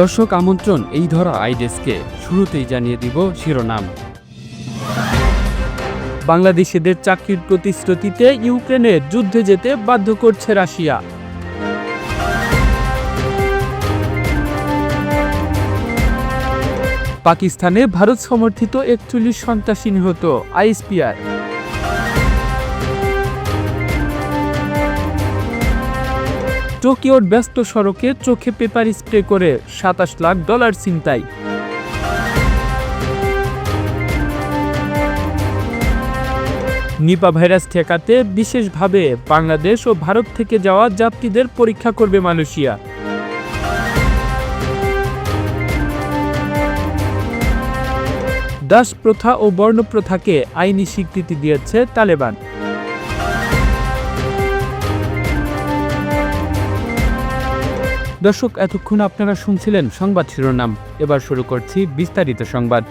দর্শক আমন্ত্রণ, এই ধরা আইডেসকে শুরুতেই জানিয়ে দিব শিরোনাম। বাংলাদেশিদের চাকরির প্রতিশ্রুতিতে ইউক্রেনে যুদ্ধে যেতে বাধ্য করছে রাশিয়া। পাকিস্তানে ভারত সমর্থিত একচল্লিশ সন্ত্রাসী নিহত আইএসপিআর। টোকিওর ব্যস্ত সড়কে চোখে পেপার স্প্রে করে সাতাশ লাখ ডলার ছিনতাই। নিপা ভাইরাস ঠেকাতে বিশেষভাবে বাংলাদেশ ও ভারত থেকে যাওয়া যাত্রীদের পরীক্ষা করবে মালয়েশিয়া। দাস প্রথা ও বর্ণপ্রথাকে আইনি স্বীকৃতি দিয়েছে তালেবান। দর্শক, এতক্ষণ আপনারা শুনছিলেন সংবাদ শিরোনাম। এবার শুরু করছি বিস্তারিত সংবাদ।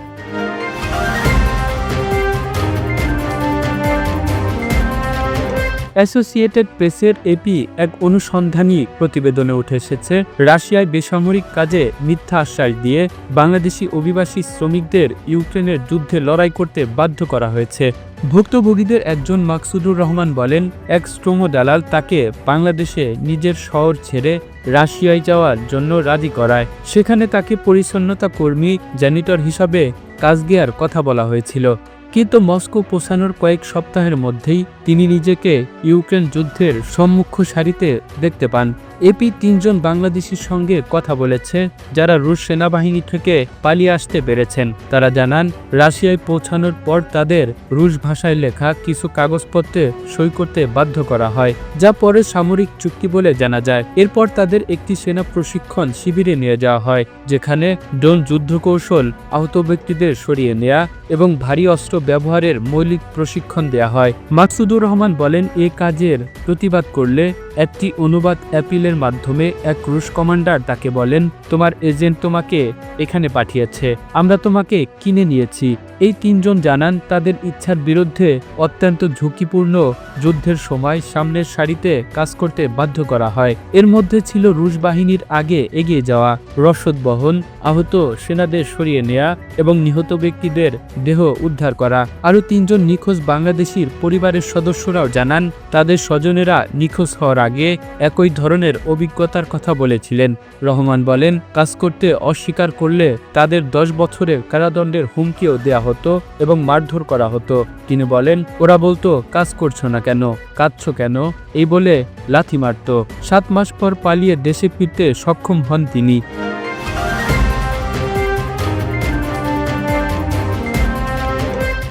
অ্যাসোসিয়েটেড প্রেসের এপি এক অনুসন্ধানী প্রতিবেদনে উঠে এসেছে, রাশিয়ায় বেসামরিক কাজে মিথ্যা আশ্বাস দিয়ে বাংলাদেশি অভিবাসী শ্রমিকদের ইউক্রেনের যুদ্ধে লড়াই করতে বাধ্য করা হয়েছে। ভুক্তভোগীদের একজন মাকসুদুর রহমান বলেন, এক শ্রম দালাল তাকে বাংলাদেশে নিজের শহর ছেড়ে রাশিয়ায় যাওয়ার জন্য রাজি করায়। সেখানে তাকে পরিচ্ছন্নতা কর্মী জ্যানিটর হিসাবে কাজ দেওয়ার কথা বলা হয়েছিল। কিন্তু মস্কো পৌঁছানোর কয়েক সপ্তাহের মধ্যেই তিনি নিজেকে ইউক্রেন যুদ্ধের সম্মুখ সারিতে দেখতে পান। এপি তিনজন বাংলাদেশির সঙ্গে কথা বলেছে, যারা রুশ সেনাবাহিনী থেকে পালিয়ে আসতে পেরেছেন। তারা জানান, রাশিয়ায় পৌঁছানোর পর তাদের রুশ ভাষায় লেখা কিছু কাগজপত্রে সই করতে বাধ্য করা হয়, যা পরে সামরিক চুক্তি বলে জানা যায়। এরপর তাদের একটি সেনা প্রশিক্ষণ শিবিরে নিয়ে যাওয়া হয়, যেখানে ড্রোন যুদ্ধ কৌশল আহত ব্যক্তিদের সরিয়ে নেয়া এবং ভারী অস্ত্র ব্যবহারের মৌলিক প্রশিক্ষণ দেয়া হয়। মাকসুদুর রহমান বলেন এ কাজের প্রতিবাদ করলে একটি অনুবাদ অ্যাপিলের মাধ্যমে এক রুশ কমান্ডার তাকে বলেন, তোমার এজেন্ট তোমাকে এখানে পাঠিয়েছে, আমরা তোমাকে কিনে নিয়েছি। এই তিনজন জানান, তাদের ইচ্ছার বিরুদ্ধে অত্যন্ত ঝুঁকিপূর্ণ যুদ্ধের সময় সামনের সারিতে কাজ করতে বাধ্য করা হয়। এর মধ্যে ছিল রুশ বাহিনীর আগে এগিয়ে যাওয়া, রসদ বহন, আহত সেনাদের সরিয়ে নেয়া এবং নিহত ব্যক্তিদের দেহ উদ্ধার করা। আরও তিনজন নিখোঁজ বাংলাদেশির পরিবারের সদস্যরাও জানান, তাদের স্বজনেরা নিখোঁজ হওয়ার আগে একই ধরনের অভিজ্ঞতার কথা বলেছিলেন। রহমান বলেন, কাজ করতে অস্বীকার করলে তাদের দশ বছরের কারাদণ্ডের হুমকিও দেয়া হতো এবং মারধর করা হতো। তিনি বলেন, ওরা বলতো, কাজ করছ না কেন? কাঁদছ কেন? এই বলে লাথি মারত। সাত মাস পর পালিয়ে দেশে ফিরতে সক্ষম হন তিনি।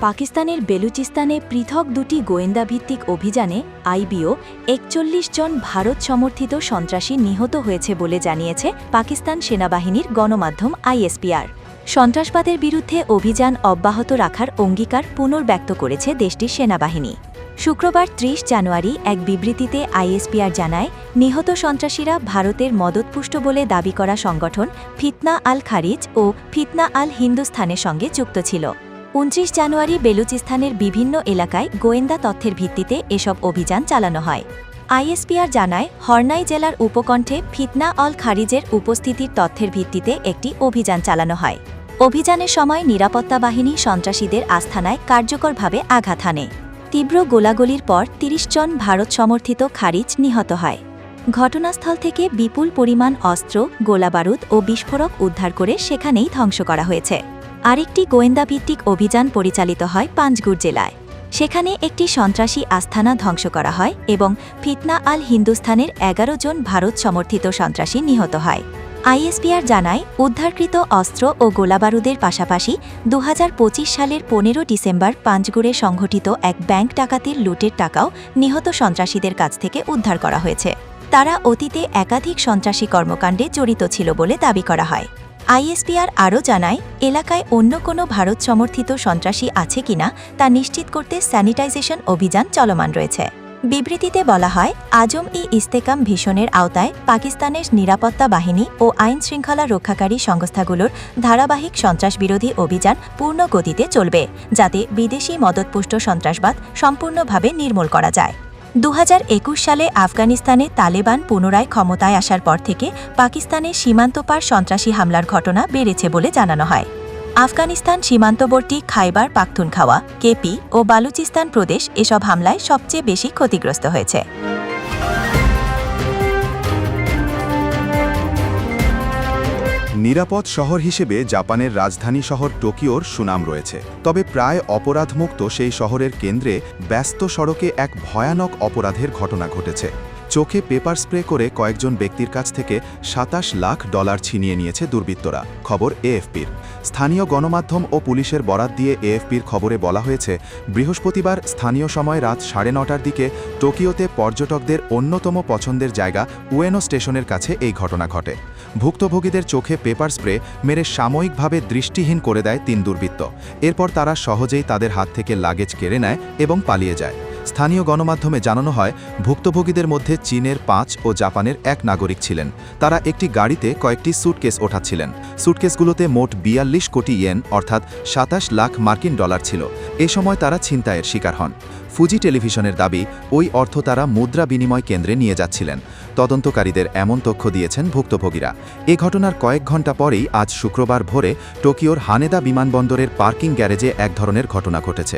পাকিস্তানের বেলুচিস্তানে পৃথক দুটি গোয়েন্দা ভিত্তিক অভিযানে আইবিও একচল্লিশ জন ভারত সমর্থিত সন্ত্রাসী নিহত হয়েছে বলে জানিয়েছে পাকিস্তান সেনাবাহিনীর গণমাধ্যম আইএসপিআর। সন্ত্রাসবাদের বিরুদ্ধে অভিযান অব্যাহত রাখার অঙ্গীকার পুনর্ব্যক্ত করেছে দেশটির সেনাবাহিনী। শুক্রবার ত্রিশ জানুয়ারি এক বিবৃতিতে আইএসপিআর জানায়, নিহত সন্ত্রাসীরা ভারতের মদতপুষ্ট বলে দাবি করা সংগঠন ফিতনা আল খারিজ ও ফিতনা আল হিন্দুস্থানের সঙ্গে যুক্ত ছিল। উনত্রিশ জানুয়ারি বেলুচিস্তানের বিভিন্ন এলাকায় গোয়েন্দা তথ্যের ভিত্তিতে এসব অভিযান চালানো হয়। আইএসপিআর জানায়, হরনাই জেলার উপকণ্ঠে ফিতনা অল খারিজের উপস্থিতির তথ্যের ভিত্তিতে একটি অভিযান চালানো হয়। অভিযানের সময় নিরাপত্তা বাহিনী সন্ত্রাসীদের আস্থানায় কার্যকরভাবে আঘাত হানে। তীব্র গোলাগুলির পর ৩০ জন ভারত সমর্থিত খারিজ নিহত হয়। ঘটনাস্থল থেকে বিপুল পরিমাণ অস্ত্র, গোলাবারুদ ও বিস্ফোরক উদ্ধার করে সেখানেই ধ্বংস করা হয়েছে। আরেকটি গোয়েন্দা ভিত্তিক অভিযান পরিচালিত হয় পাঁচগুড় জেলায়। সেখানে একটি সন্ত্রাসী আস্থানা ধ্বংস করা হয় এবং ফিতনা আল হিন্দুস্থানের এগারো জন ভারত সমর্থিত সন্ত্রাসী নিহত হয়। আইএসপিআর জানায়, উদ্ধারকৃত অস্ত্র ও গোলাবারুদের পাশাপাশি দু হাজার পঁচিশ সালের পনেরো ডিসেম্বর পাঁচগুড়ে সংঘটিত এক ব্যাংক ডাকাতির লুটের টাকাও নিহত সন্ত্রাসীদের কাছ থেকে উদ্ধার করা হয়েছে। তারা অতীতে একাধিক সন্ত্রাসী কর্মকাণ্ডে জড়িত ছিল বলে দাবি করা হয়। আইএসপিআর আরও জানায়, এলাকায় অন্য কোনো ভারত সমর্থিত সন্ত্রাসী আছে কিনা তা নিশ্চিত করতে স্যানিটাইজেশন অভিযান চলমান রয়েছে। বিবৃতিতে বলা হয়, আজম ই ইস্তেকাম ভীষণের আওতায় পাকিস্তানের নিরাপত্তা বাহিনী ও আইন শৃঙ্খলা রক্ষাকারী সংস্থাগুলোর ধারাবাহিক সন্ত্রাসবিরোধী অভিযান পূর্ণ গতিতে চলবে, যাতে বিদেশি মদতপুষ্ট সন্ত্রাসবাদ সম্পূর্ণভাবে নির্মূল করা যায়। দু হাজার একুশ সালে আফগানিস্তানে তালেবান পুনরায় ক্ষমতায় আসার পর থেকে পাকিস্তানে সীমান্তপার সন্ত্রাসী হামলার ঘটনা বেড়েছে বলে জানানো হয়। আফগানিস্তান সীমান্তবর্তী খাইবার পাখতুনখাওয়া, কেপি ও বালুচিস্তান প্রদেশ এসব হামলায় সবচেয়ে বেশি ক্ষতিগ্রস্ত হয়েছে। নিরাপদ শহর হিসেবে জাপানের রাজধানী শহর টোকিওর সুনাম রয়েছে। তবে প্রায় অপরাধমুক্ত সেই শহরের কেন্দ্রে ব্যস্ত সড়কে এক ভয়ানক অপরাধের ঘটনা ঘটেছে। চোখে পেপার স্প্রে করে কয়েকজন ব্যক্তির কাছ থেকে সাতাশ লাখ ডলার ছিনিয়ে নিয়েছে দুর্বৃত্তরা, খবর এএফপির। স্থানীয় গণমাধ্যম ও পুলিশের বরাত দিয়ে এএফপির খবরে বলা হয়েছে, বৃহস্পতিবার স্থানীয় সময় রাত সাড়ে নটার দিকে টোকিওতে পর্যটকদের অন্যতম পছন্দের জায়গা উয়েনো স্টেশনের কাছে এই ঘটনা ঘটে। ভুক্তভোগীদের চোখে পেপার স্প্রে মেরে সাময়িকভাবে দৃষ্টিহীন করে দেয় তিন দুর্বৃত্ত। এরপর তারা সহজেই তাদের হাত থেকে লাগেজ কেড়ে নেয় এবং পালিয়ে যায়। স্থানীয় গণমাধ্যমে জানানো হয়, ভুক্তভোগীদের মধ্যে চীনের পাঁচ ও জাপানের এক নাগরিক ছিলেন। তারা একটি গাড়িতে কয়েকটি স্যুটকেস ওঠাচ্ছিলেন। স্যুটকেসগুলোতে মোট বিয়াল্লিশ কোটি ইয়েন, অর্থাৎ সাতাশ লাখ মার্কিন ডলার ছিল। এ সময় তারা ছিনতাইয়ের শিকার হন। ফুজি টেলিভিশনের দাবি, ওই অর্থ তারা মুদ্রা বিনিময় কেন্দ্রে নিয়ে যাচ্ছিলেন। তদন্তকারীদের এমন তথ্য দিয়েছেন ভুক্তভোগীরা। এ ঘটনার কয়েক ঘণ্টা পরেই আজ শুক্রবার ভোরে টোকিওর হানেদা বিমানবন্দরের পার্কিং গ্যারেজে এক ধরনের ঘটনা ঘটেছে।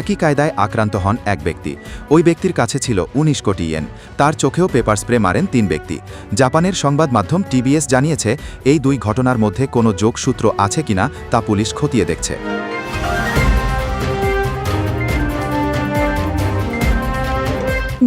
একই কায়দায় আক্রান্ত হন এক ব্যক্তি। ওই ব্যক্তির কাছে ছিল ১৯ কোটি ইয়েন। তার চোখেও পেপার স্প্রে মারেন তিন ব্যক্তি। জাপানের সংবাদ মাধ্যম টিবিএস জানিয়েছে, এই দুই ঘটনার মধ্যে কোনো যোগসূত্র আছে কিনা তা পুলিশ খতিয়ে দেখছে।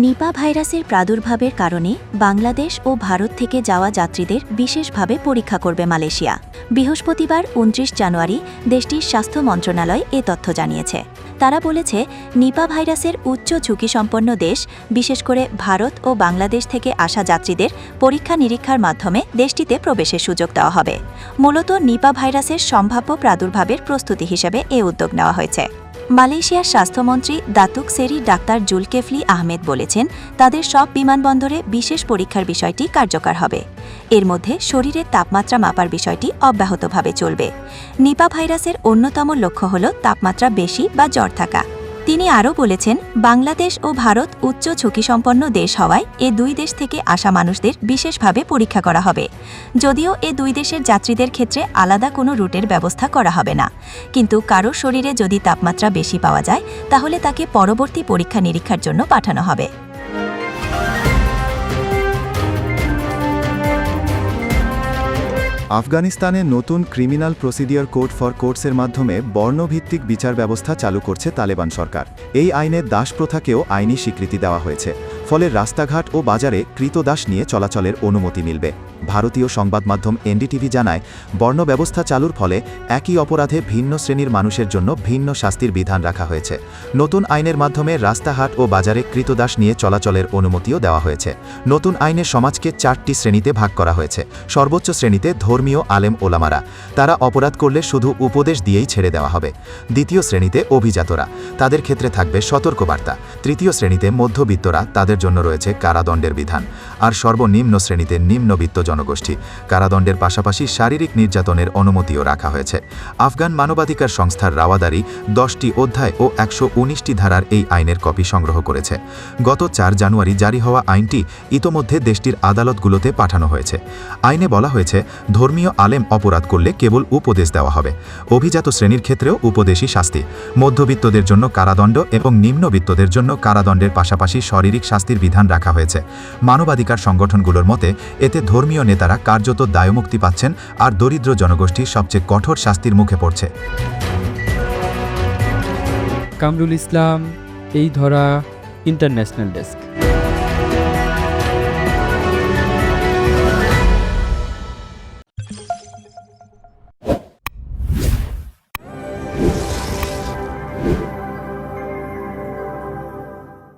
নিপা ভাইরাসের প্রাদুর্ভাবের কারণে বাংলাদেশ ও ভারত থেকে যাওয়া যাত্রীদের বিশেষভাবে পরীক্ষা করবে মালয়েশিয়া। বৃহস্পতিবার উনত্রিশ জানুয়ারি দেশটির স্বাস্থ্য মন্ত্রণালয় এ তথ্য জানিয়েছে। তারা বলেছে, নিপা ভাইরাসের উচ্চ ঝুঁকিসম্পন্ন দেশ, বিশেষ করে ভারত ও বাংলাদেশ থেকে আসা যাত্রীদের পরীক্ষা নিরীক্ষার মাধ্যমে দেশটিতে প্রবেশের সুযোগ দেওয়া হবে। মূলত নিপা ভাইরাসের সম্ভাব্য প্রাদুর্ভাবের প্রস্তুতি হিসেবে এ উদ্যোগ নেওয়া হয়েছে। মালয়েশিয়ার স্বাস্থ্যমন্ত্রী দাতুক সেরি ডাক্তার জুলকেফলি আহমেদ বলেছেন, তাদের সব বিমানবন্দরে বিশেষ পরীক্ষার বিষয়টি কার্যকর হবে। এর মধ্যে শরীরের তাপমাত্রা মাপার বিষয়টি অব্যাহতভাবে চলবে। নিপা ভাইরাসের অন্যতম লক্ষ্য হল তাপমাত্রা বেশি বা জ্বর থাকা। তিনি আরও বলেছেন, বাংলাদেশ ও ভারত উচ্চ ঝুঁকিসম্পন্ন দেশ হওয়ায় এ দুই দেশ থেকে আসা মানুষদের বিশেষভাবে পরীক্ষা করা হবে। যদিও এ দুই দেশের যাত্রীদের ক্ষেত্রে আলাদা কোনো রুটের ব্যবস্থা করা হবে না। কিন্তু কারও শরীরে যদি তাপমাত্রা বেশি পাওয়া যায়, তাহলে তাকে পরবর্তী পরীক্ষা নিরীক্ষার জন্য পাঠানো হবে। আফগানিস্তানে নতুন ক্রিমিনাল প্রসিডিওর কোড ফর কোর্টসের মাধ্যমে বর্ণভিত্তিক বিচার ব্যবস্থা চালু করছে তালেবান সরকার। এই আইনে দাস প্রথাকেও আইনি স্বীকৃতি দেওয়া হয়েছে। ফলে রাস্তাঘাট ও বাজারে কৃতদাস নিয়ে চলাচলের অনুমতি মিলবে। ভারতীয় সংবাদ মাধ্যম এনডিটিভি জানায়, বর্ণ ব্যবস্থা চালুর ফলে একই অপরাধে ভিন্ন শ্রেণির মানুষের জন্য ভিন্ন শাস্তির বিধান রাখা হয়েছে। নতুন আইনের মাধ্যমে রাস্তাঘাট ও বাজারে কৃতদাস নিয়ে চলাচলের অনুমতিও দেওয়া হয়েছে। নতুন আইনে সমাজকে চারটি শ্রেণীতে ভাগ করা হয়েছে। সর্বোচ্চ শ্রেণীতে ধর্মীয় আলেম ওলামারা। তারা অপরাধ করলে শুধু উপদেশ দিয়েই ছেড়ে দেওয়া হবে। দ্বিতীয় শ্রেণীতে অভিজাতরা। তাদের ক্ষেত্রে থাকবে সতর্কবার্তা। তৃতীয় শ্রেণীতে মধ্যবিত্তরা। তাদের জন্য রয়েছে কারাদণ্ডের বিধান। আর সর্বনিম্ন শ্রেণীতে নিম্নবিত্ত জনগোষ্ঠী। কারাদণ্ডের পাশাপাশি শারীরিক নির্যাতনের অনুমতিও রাখা হয়েছে। আফগান মানবাধিকার সংস্থার রাওয়াদারি দশটি অধ্যায় ও একশো উনিশটি ধারার এই আইনের কপি সংগ্রহ করেছে। গত চার জানুয়ারি জারি হওয়া আইনটি ইতোমধ্যে দেশটির আদালতগুলোতে পাঠানো হয়েছে। আইনে বলা হয়েছে, ধর্মীয় আলেম অপরাধ করলে কেবল উপদেশ দেওয়া হবে। অভিজাত শ্রেণির ক্ষেত্রেও উপদেশই শাস্তি। মধ্যবিত্তদের জন্য কারাদণ্ড এবং নিম্নবিত্তদের জন্য কারাদণ্ডের পাশাপাশি শারীরিক শাস্তির বিধান রাখা হয়েছে। মানবাধিকার সংগঠনগুলোর মতে, এতে ধর্মীয় নেতারা কার্যত দায়মুক্তি পাচ্ছেন আর দরিদ্র জনগোষ্ঠী সবচেয়ে কঠোর শাস্তির মুখে পড়ছে। কামরুল ইসলাম, এই ধরা ইন্টারন্যাশনাল ডেস্ক।